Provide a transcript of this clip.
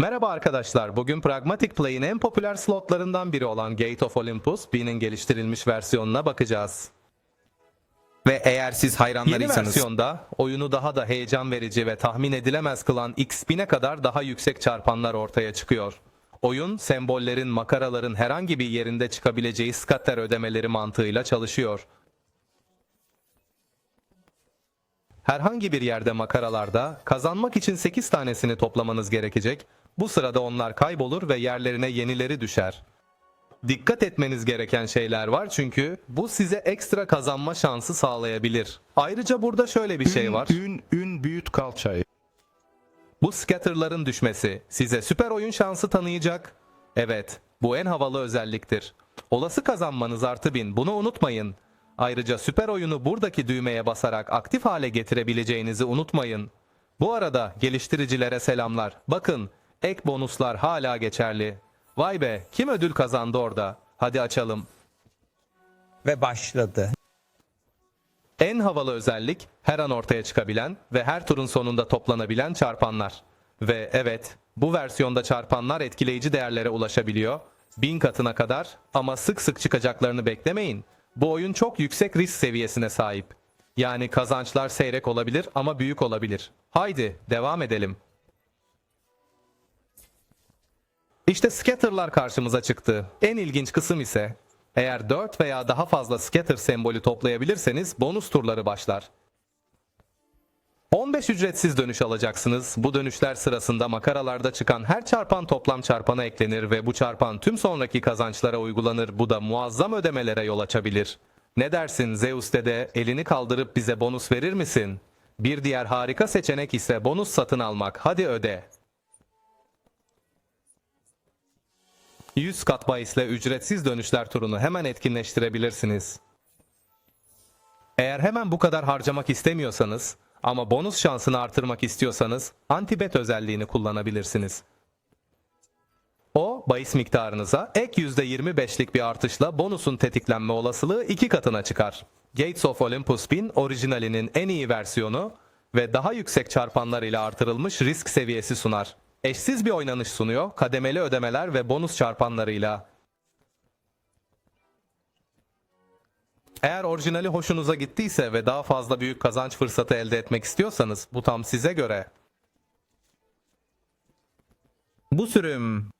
Merhaba arkadaşlar. Bugün Pragmatic Play'in en popüler slotlarından biri olan Gate of Olympus B'nin geliştirilmiş versiyonuna bakacağız. Ve eğer siz Yeni hayranlarıysanız versiyonda oyunu daha da heyecan verici ve tahmin edilemez kılan X1000'e kadar daha yüksek çarpanlar ortaya çıkıyor. Oyun, sembollerin, makaraların herhangi bir yerinde çıkabileceği scatter ödemeleri mantığıyla çalışıyor. Herhangi bir yerde makaralarda kazanmak için 8 tanesini toplamanız gerekecek. Bu sırada onlar kaybolur ve yerlerine yenileri düşer. Dikkat etmeniz gereken şeyler var çünkü bu size ekstra kazanma şansı sağlayabilir. Ayrıca burada şöyle bir şey var. Ün, ün büyüt kalçayı. Bu scatterların düşmesi size süper oyun şansı tanıyacak. Evet, bu en havalı özelliktir. Olası kazanmanız artı bin, bunu unutmayın. Ayrıca süper oyunu buradaki düğmeye basarak aktif hale getirebileceğinizi unutmayın. Bu arada geliştiricilere selamlar. Bakın, ek bonuslar hala geçerli. Vay be, kim ödül kazandı orada? Hadi açalım. ve başladı. En havalı özellik her an ortaya çıkabilen ve her turun sonunda toplanabilen çarpanlar. Ve evet, bu versiyonda çarpanlar etkileyici değerlere ulaşabiliyor. Bin katına kadar ama sık sık çıkacaklarını beklemeyin. Bu oyun çok yüksek risk seviyesine sahip. Yani kazançlar seyrek olabilir ama büyük olabilir. Haydi devam edelim. İşte scatter'lar karşımıza çıktı. En ilginç kısım ise eğer 4 veya daha fazla scatter sembolü toplayabilirseniz bonus turları başlar. 15 ücretsiz dönüş alacaksınız. Bu dönüşler sırasında makaralarda çıkan her çarpan toplam çarpana eklenir ve bu çarpan tüm sonraki kazançlara uygulanır. Bu da muazzam ödemelere yol açabilir. Ne dersin Zeus dede elini kaldırıp bize bonus verir misin? Bir diğer harika seçenek ise bonus satın almak. Hadi öde. 100 kat bahisle ücretsiz dönüşler turunu hemen etkinleştirebilirsiniz. Eğer hemen bu kadar harcamak istemiyorsanız ama bonus şansını artırmak istiyorsanız anti-bet özelliğini kullanabilirsiniz. O bahis miktarınıza ek %25'lik bir artışla bonusun tetiklenme olasılığı iki katına çıkar. Gates of Olympus Bin orijinalinin en iyi versiyonu ve daha yüksek çarpanlar ile artırılmış risk seviyesi sunar. Eşsiz bir oynanış sunuyor, kademeli ödemeler ve bonus çarpanlarıyla. Eğer orijinali hoşunuza gittiyse ve daha fazla büyük kazanç fırsatı elde etmek istiyorsanız bu tam size göre. Bu sürüm